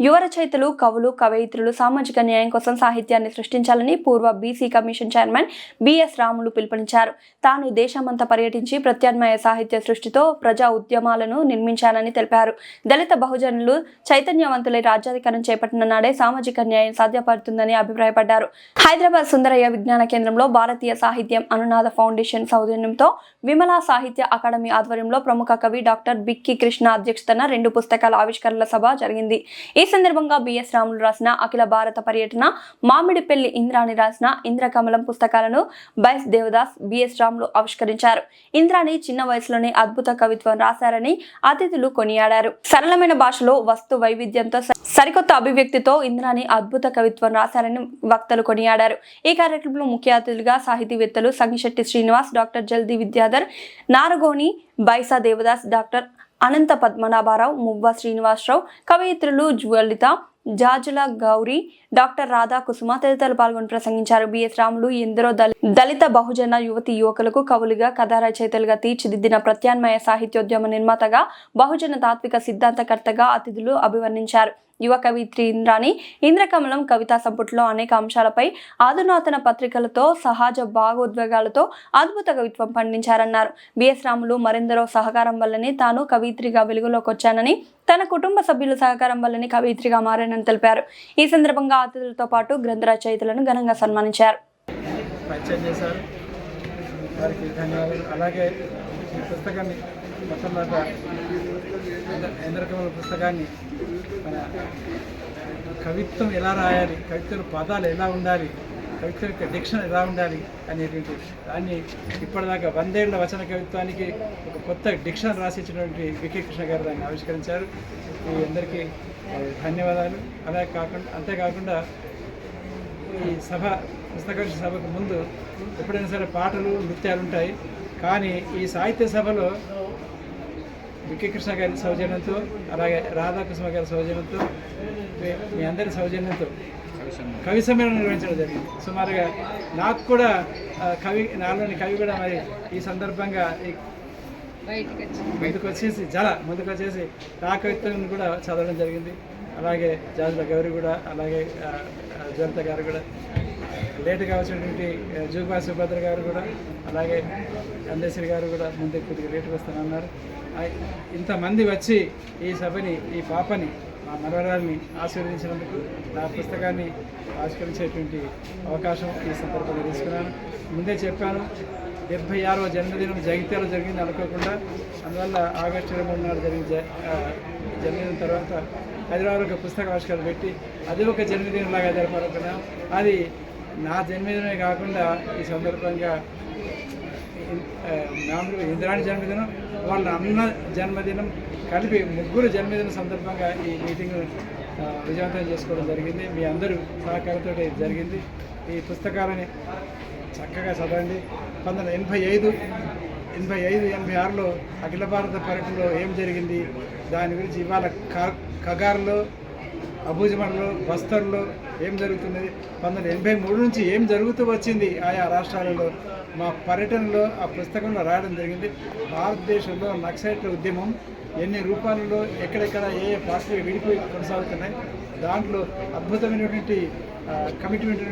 యువ రచయితలు కవులు కవయిత్రులు సామాజిక న్యాయం కోసం సాహిత్యాన్ని సృష్టించాలని పూర్వ BC commission chairman BS Ramulu పిలుపునిచ్చారు. తాను దేశమంతా పర్యటించి ప్రత్యామ్నాయ సాహిత్య సృష్టితో ప్రజా ఉద్యమాలను నిర్మించానని తెలిపారు. దళిత బహుజనులు చైతన్యవంతులై రాజ్యాధికారం చేపట్టిన నాడే సామాజిక న్యాయం సాధ్యపడుతుందని అభిప్రాయపడ్డారు. హైదరాబాద్ సుందరయ్య విజ్ఞాన కేంద్రంలో భారతీయ సాహిత్యం అనునాద ఫౌండేషన్ సౌజన్యంతో విమలా సాహిత్య అకాడమీ ఆధ్వర్యంలో ప్రముఖ కవి డాక్టర్ బిక్కి కృష్ణ అధ్యక్షతన రెండు పుస్తకాల ఆవిష్కరణల సభ జరిగింది. ఈ సందర్భంగా బిఎస్ రాములు రాసిన అఖిల భారత పర్యటన మామిడిపల్లి ఇంద్రాణి రాసిన ఇంద్రకమలం పుస్తకాలను బైస్ దేవదాస్ బిఎస్ రాములు ఆవిష్కరించారు. ఇంద్రాణి చిన్న వయసులోనే అద్భుత కవిత్వం రాశారని అతిథులు కొనియాడారు. సరళమైన భాషలో వస్తు వైవిధ్యంతో సరికొత్త అభివ్యక్తితో ఇంద్రాణి అద్భుత కవిత్వం రాశారని వక్తలు కొనియాడారు. ఈ కార్యక్రమంలో ముఖ్య అతిథులుగా సాహితీవేత్తలు సంగిశెట్టి శ్రీనివాస్ డాక్టర్ జల్ది విద్యాధర్ నారగోని బైసా దేవదాస్ డాక్టర్ అనంత పద్మనాభారావు మువ్వ శ్రీనివాసరావు కవయిత్రులు జ్వలిత జాజుల గౌరీ డాక్టర్ రాధా కుసుమ తదితరులు పాల్గొని ప్రసంగించారు. బిఎస్ రాములు ఎందరో దళి- దళిత బహుజన యువతి యువకులకు కవులుగా కథా రచయితలుగా తీర్చిదిద్దిన ప్రత్యామ్నాయ సాహిత్యోద్యమ నిర్మాతగా బహుజన తాత్విక సిద్ధాంతకర్తగా అతిథులు అభివర్ణించారు. యువ కవిత్రి ఇంద్రాని ఇంద్రకమలం కవితా సంపుట్లో అనేక అంశాలపై ఆధునాతన పత్రికలతో సహజ భావోద్వేగాలతో అద్భుత కవిత్వం పండించారన్నారు. బిఎస్ రాములు మరెందరో సహకారం వల్లనే తాను కవిత్రిగా వెలుగులోకి వచ్చానని తన కుటుంబ సభ్యుల సహకారం వల్లనే కవిత్రిగా మారానని తెలిపారు. ఈ సందర్భంగా అతిథులతో పాటు గ్రంథ రచయితలను ఘనంగా సన్మానించారు. అలాగే ఈ పుస్తకాన్ని మొట్టమొదట ఇంద్రకమల పుస్తకాన్ని మన కవిత్వం ఎలా రాయాలి కవిత్వం పదాలు ఎలా ఉండాలి కవిత్వం యొక్క డిక్షన్ ఎలా ఉండాలి అనేటువంటి దాన్ని ఇప్పటిదాకా వందేళ్ళ వచన కవిత్వానికి ఒక కొత్త డిక్షన్ రాసిచ్చినటువంటి వికే కృష్ణ గారు దాన్ని ఆవిష్కరించారు. మీ అందరికీ ధన్యవాదాలు. అలా కాకుండా అంతేకాకుండా ఈ సభ పుస్తక సభకు ముందు ఎప్పుడైనా సరే పాటలు నృత్యాలు ఉంటాయి. కానీ ఈ సాహిత్య సభలో వికే కృష్ణ గారి సౌజన్యంతో అలాగే రాధాకృష్ణ గారి సౌజన్యంతో మీ- అందరి సౌజన్యంతో కవి సమ్మేళనం నిర్వహించడం జరిగింది. సుమారుగా నాకు కూడా కవి నాలోని కవి కూడా మరి ఈ సందర్భంగా ముందుకు వచ్చేసి జల ముందుకు వచ్చేసి నా కవిత్వం కూడా చదవడం జరిగింది. అలాగే జాజుల గౌరి కూడా అలాగే జ్వలిత గారు కూడా లేటుగా వచ్చినటువంటి జూబా సుభద్ర గారు కూడా అలాగే అందేశ్వరి గారు కూడా ముందు కొద్దిగా లేటుగా వస్తానన్నారు. ఇంతమంది వచ్చి ఈ సభని ఈ పాపని మా మనవరాల్ని ఆశీర్వదించినందుకు నా పుస్తకాన్ని ఆవిష్కరించేటువంటి అవకాశం ఈ సందర్భంగా తీసుకున్నాను. ముందే చెప్పాను డెబ్భై ఆరవ జన్మదినం జగిత్యాలో జరిగింది అనుకోకుండా అందువల్ల ఆగస్టు ఇరవై మూడు నాడు జరిగిన జన్మదినం తర్వాత హైదరాబాద్ ఒక పుస్తక ఆవిష్కరణ పెట్టి అది ఒక జన్మదినం లాగా జరపాలనుకున్నాం అది నా జన్మదినమే కాకుండా ఈ సందర్భంగా ఇంద్రాణి జన్మదినం వాళ్ళ అన్న జన్మదినం కలిపి ముగ్గురు జన్మదిన సందర్భంగా ఈ మీటింగ్ విజయవంతం చేసుకోవడం జరిగింది. మీ అందరూ సహకారంతో జరిగింది. ఈ పుస్తకాలని చక్కగా చదవండి. పంతొమ్మిది ఎనభై ఐదు ఎనభై ఐదు ఎనభై ఆరులో అఖిల భారత పర్యటనలో ఏం జరిగింది? దాని గురించి ఇవాళ క- కగార్లో అబూజమన్లో బస్తర్లో ఏం జరుగుతున్నది? పంతొమ్మిది ఎనభై మూడు నుంచి ఏం జరుగుతూ వచ్చింది ఆయా రాష్ట్రాలలో? మా పర్యటనలో ఆ పుస్తకంలో రాయడం జరిగింది. భారతదేశంలో నక్సలైట్ల ఉద్యమం ఎన్ని రూపాలలో ఎక్కడెక్కడ ఏ ఏ పార్టీలు విడిపోయి కొనసాగుతున్నాయి? దాంట్లో అద్భుతమైనటువంటి కమిట్మెంట్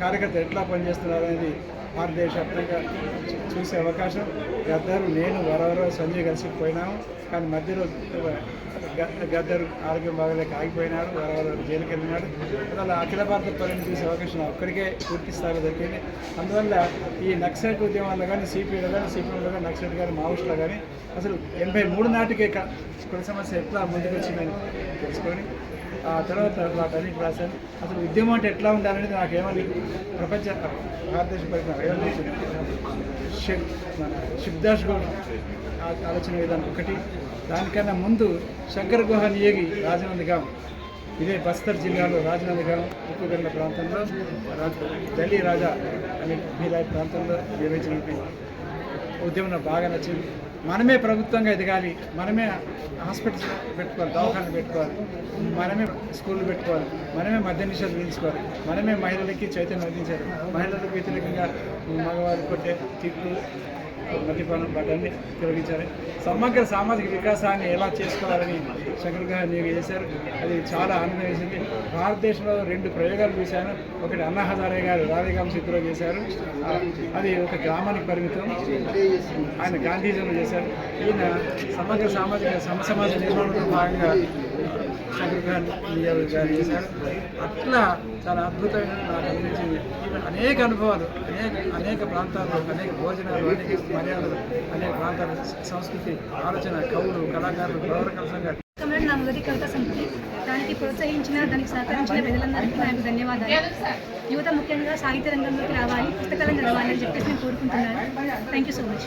కార్యకర్తలు ఎట్లా పనిచేస్తున్నారు అనేది భారతదేశవ్యాప్తంగా చూసే అవకాశం. గద్దరు నేను వరవరో సంజయ్ కలిసి పోయినాము. కానీ మధ్యలో గద్దరు ఆరోగ్యం బాగలేక ఆగిపోయినాడు. వరవరో జైలుకి వెళ్ళినాడు. అలా అఖిల భారత పర్యటన చూసే అవకాశం ఒక్కడికే పూర్తి స్థాయిలో దొరికింది అందువల్ల ఈ నక్సలైట్ ఉద్యమాల్లో కానీ సిపిఐలో కానీ సిపిఎంలో కానీ నక్సలైట్ కానీ మావోస్ట్లో కానీ అసలు ఎనభై మూడు నాటికే క- కుల సమస్య ఎట్లా ముందుకు వచ్చిందని తెలుసుకొని ఆ తర్వాత వాటన్నిటి రాశాను. అసలు ఉద్యమం అంటే ఎట్లా ఉండాలనేది నాకు ఏమని ప్రపంచ భారతదేశ పరిజ్ఞానం గౌడ్ ఆలోచన విధానం ఒకటి. దానికన్నా ముందు శంకర గుహ నియోగి రాజనందగాం ఇదే బస్తర్ జిల్లాలో రాజనందగాం ఉప్పుగండ ప్రాంతంలో రాజ- ఢిల్లీ రాజా అనే మీరాయి ప్రాంతంలో నిర్వహించినటువంటి ఉద్యమం నాకు బాగా నచ్చింది. మనమే ప్రభుత్వంగా ఎదగాలి. మనమే హాస్పిటల్స్ పెట్టుకోవాలి దవాఖానలు పెట్టుకోవాలి. మనమే స్కూళ్ళు పెట్టుకోవాలి. మనమే మద్య నిషేధం విధించుకోవాలి. మనమే మహిళలకి చైతన్యం అందించాలి. మహిళలకు వ్యతిరేకంగా మగవారు కొట్టే తిట్లు మద్యపానం వాటన్ని తొలగించాలి. సమగ్ర సామాజిక వికాసాన్ని ఎలా చేసుకోవాలని శంకర్ గారు నేను చేశారు. అది చాలా ఆనందం వేసింది భారతదేశంలో రెండు ప్రయోగాలు చూశాను. ఒకటి అన్నా హజారే గారు రాధేగామ సిద్ధిలో చేశారు. అది ఒక గ్రామానికి పరిమితం. ఆయన గాంధీజీలో చేశారు. ఈయన సమగ్ర సామాజిక సమ సమాజ నిర్మాణంలో భాగంగా శంకర్ గారు చేశారు అట్లా చాలా అద్భుతమైన నాకు అనిపించింది అనేక అనుభవాలు అనేక అనేక ప్రాంతాల్లో అనేక భోజనాలు అనేక మర్యాదలు అనేక ప్రాంతాల సంస్కృతి ఆలోచన కవులు కళాకారులు గౌరవ సంఘాలు. కమలం కవిత సంపుటి దానికి ప్రోత్సహించిన దానికి సహకరించిన ప్రజలందరికీ నాకు ధన్యవాదాలు. యువత ముఖ్యంగా సాహిత్య రంగంలోకి రావాలి పుస్తకాలను చదవాలి అని చెప్పేసి నేను కోరుకుంటున్నాను. Thank you so much